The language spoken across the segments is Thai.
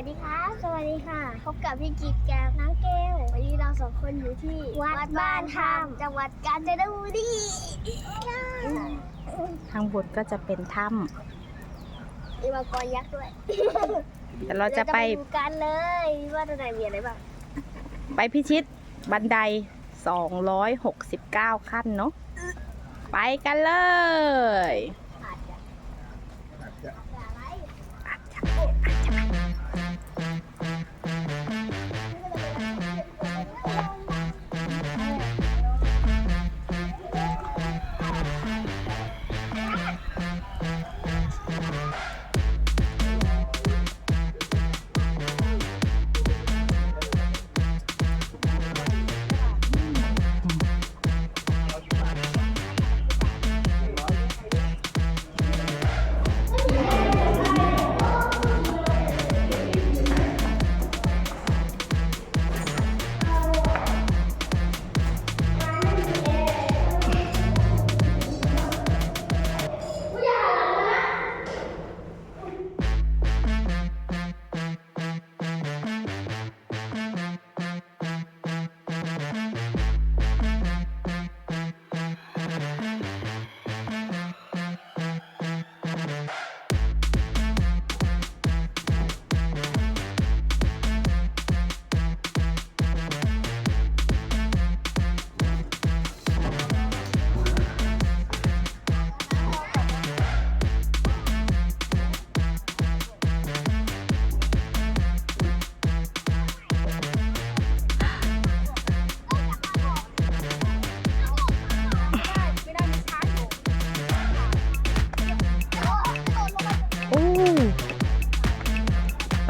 วัสดีครับ สวัสดีค่ะ พบกับพี่กิจแก้วน้ำเกลวันนี้เราสองคนอยู่ที่ วัดบ้านธรรมจังหวัดกาญจนบุรีทางบนก็จะเป็นถ้มีมังกรยักษ์ด้วยำแต่เราจะไปดูกันเลยว่าตรงไหนมีอะไรบ้าง ไปพิชิตบันได 269 ขั้นเนาะ ไปกันเลย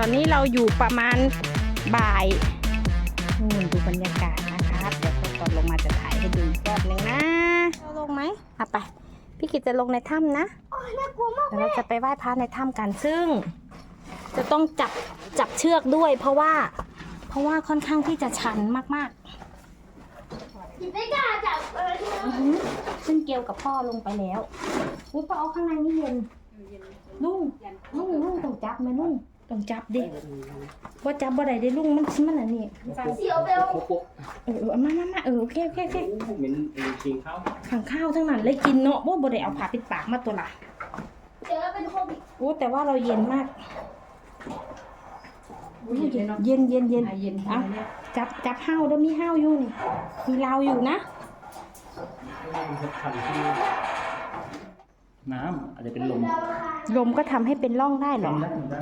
อนนี้เราอยู่ประมาณบ่ายนู่นดูบรรยากาศนะครับเดี๋ยวตอนลงมาจะถ่ายให้ดูอีกรอบหนึ่งนะเราลงไหมอะไป พี่กิจจะลงในถ้ำนะโอ้ยน่ากลัวมากเดี๋ยวเราจะไปไหว้พระในถ้ำกันซึ่ง จะต้องจับจับเชือกด้วย เพราะว่า เพราะว่าค่อนข้างที่จะชันมากกินไม่กล้าจับเออที่ๆอื้อหือซึ่งเกลกับพ่อลงไปแล้วอุ้ยพ่อเอาข้างในนี่เย็นลุงลุงลุงต้องจับไหมลุง ต้องจับดิว่าจับบ่ได้เด้ลุงมันมันอันนี้เสียวเบลโป๊ะเออเออมามามาเออโอเคโอเคโอเคเหม็นจริงเขาขังข้าวทั้งนั้นเลยกินเนาะว่าบ่ได้เอาผ้าปิดปากมาตัวละเดี๋ยวเราเป็นโควิดโอ้แต่ว่าเราเย็นมากอุ๊ยเย็นเย็นเย็นเย็นเอาจับจับห้าวเด้อมีห้าวอยู่นี่มีลาวอยู่นะทำที่น้ำอาจจะเป็นลม ลมก็ทำให้เป็นร่องได้เหรอลมได้ได้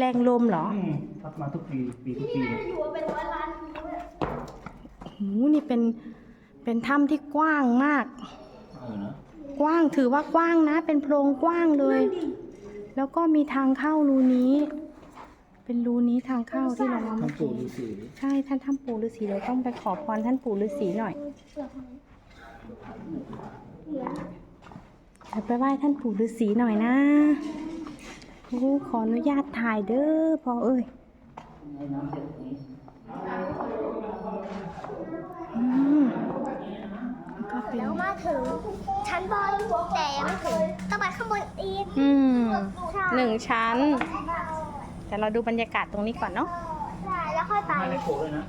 แรงลมเหรออืมพัดมาทุกปีปีทุกปีที่มันอยู่มาเป็นร้อยล้านปีเลยโหนี่เป็นเป็นถ้ำที่กว้างมาก เออนะกว้างถือว่ากว้างนะ เป็นโพรงกว้างเลย แล้วก็มีทางเข้ารูนี้ เป็นรูนี้ทางเข้าที่เรามาเมื่อทำปู่กี้ฤาษีใช่ท่านถ้ำปู่ฤาษีเราต้องไปขอพรท่านปู่ฤาษีหน่อยเดี๋ยวไปไหว้ท่านปู่ฤาษีหน่อยนะโอ้ ขออนุญาตถ่ายเด้อพอเอ้ยอืมก็เป็นแล้วมาถึงชั้นบนแต่ยังไม่ถึงต้องไปข้างบนอีกอืมใช่หนึ่งชั้น แต่เราดูบรรยากาศตรงนี้ก่อนเนาะใช่แล้วค่อยไปมาในโขเลยนะ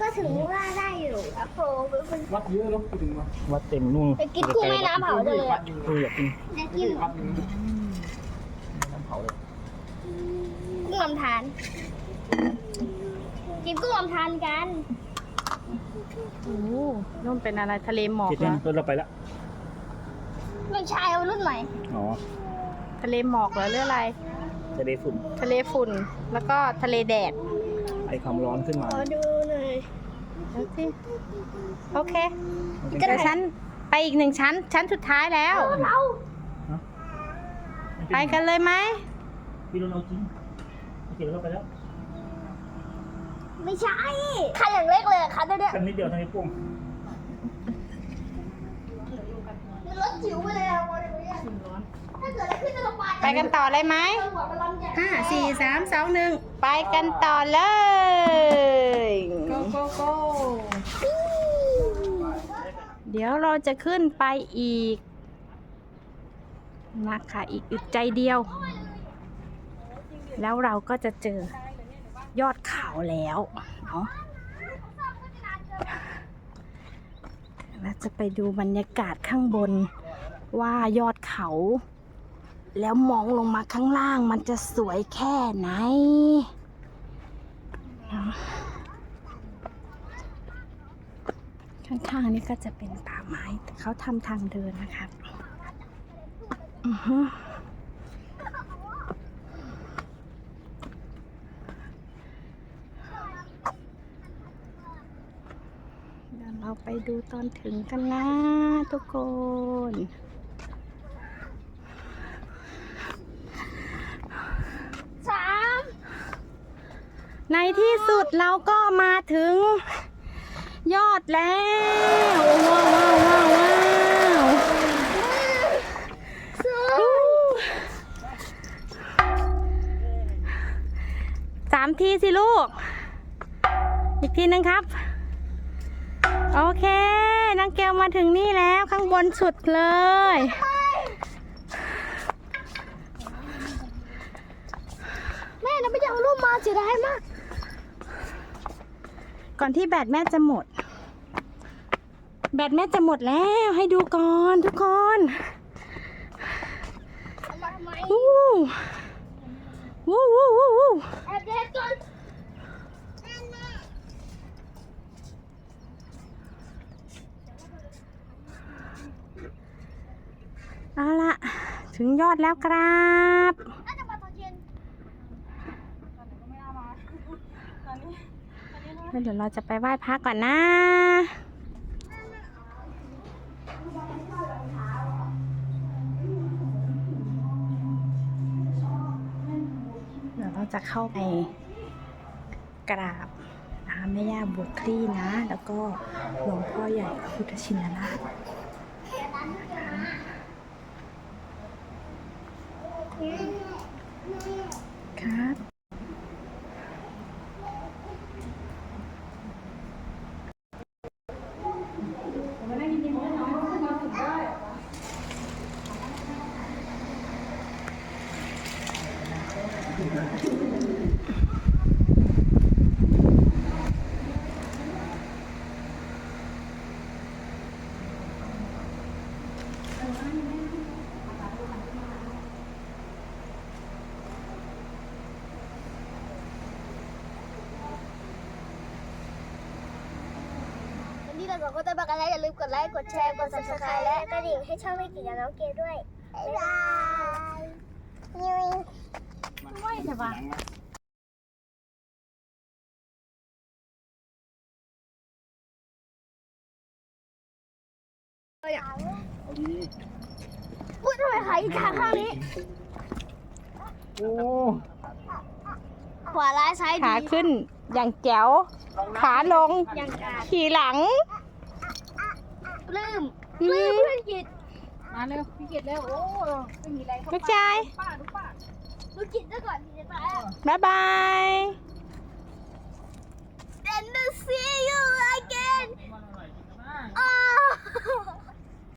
ก็ถึงว่าได้อยู่อะโปรเป็นวัดเยอะแล้วถึงวัดวัดเต็มนู่นไปกินกุ้งแม่น้ำเผาเลยอะเอออยากกินจะกินวัดนึงน้ำเผาเลย กุ้ง ลำธารกินกุ้งลำธารกันโอ้นู่นเป็นอะไรทะเลหมอกที่เหรนั่อนเราไปละไม่ใช่เอารุ่นใหม่อ๋อทะเลหมอกเหรอหรืออะไร จะได้ฝุ่นทะเลฝุ่น แล้วก็ทะเลแดดไอความร้อนขึ้นมาขอดูหน่อย ดูสิโอเคมันเป็นเดี๋ยวชั้นไปอีกหนึ่งชั้น ชั้นสุดท้ายแล้ว เรา ไปกันเลยไหมพี่โดนเอาจริง โอเคเราไปแล้วไม่ใช่คันอย่างเล็กเลยคันเดียวกันนิดเดียวทางนี้ปุ่งมันรถจิ๋วไปเลยอะวันนี้ถ้าเกิดอะไรขึ้นจะระบายไปกันต่อเลยไหม จังหวะมันลำใหญ่ ห้าสี่สามสองหนึ่งไปกันต่อเลย go go go เดี๋ยวเราจะขึ้นไปอีก นะคะ อีกอึดใจเดียว แล้วเราก็จะเจอยอดเขาแล้วเนาะเราจะไปดูบรรยากาศข้างบนว่ายอดเขา แล้วมองลงมาข้างล่างมันจะสวยแค่ไหนเนาะข้างๆนี่ก็จะเป็นป่าไม้แต่เขาทำทางเดินนะครับ อือฮึเดี๋ยวเราไปดูตอนถึงกันนะทุกคน สามในที่สุดเราก็มาถึง ยอดแล้วว้าวว้าวว้าวว้าวสองสามทีสิลูก อีกทีหนึงครับ โอเค นางเกลมาถึงนี่แล้วข้างบนสุดเลย แม่เราไม่อยากเอารูปมาเสียดายมาก ก่อนที่แบตแม่จะหมด แบตแม่จะหมดแล้วให้ดูก่อนทุกคนเอามาทำไม วู้วู้วู้วู้วู้ แอบเด็กก่อน เอาละถึง ยอดแล้วครับน่าจะมาตอนเย็นแล้วเดี๋ยวเราจะไปไหว้พระก่อนนะ เดี๋ยวเราจะเข้าไปกราบนะคะแม่ย่าบวชคลี่นะ แล้วก็หลวงพ่อใหญ่พระพุทธชินราช ครับ วันนี้เราสองคนจะมากันแล้วอย่าลืมกดไลค์กดแชร์กด subscribe และกระดิ่งให้ช่องไม่กี่กับน้องเกดด้วยบ๊ายบายยุยไม่ใช่ปะอุ้ยทำไมขาอีกข้างข้างนี้ โอ้ ขวาร้ายซ้ายขาดีขึ้น อย่างแจ๋ว ขาลงยังกาดขี่หลัง ปลื้มอืปลื้มมเพื่อนกิจมาเร็วพี่เกดเร็ว โอ้ไม่มีอะไรเข้าลูกชาย ป้าดูป้าลูกกิจซะก่อนที่จะตายอะบ๊ายบาย And to see you again มันอร่อยจริงมาก oh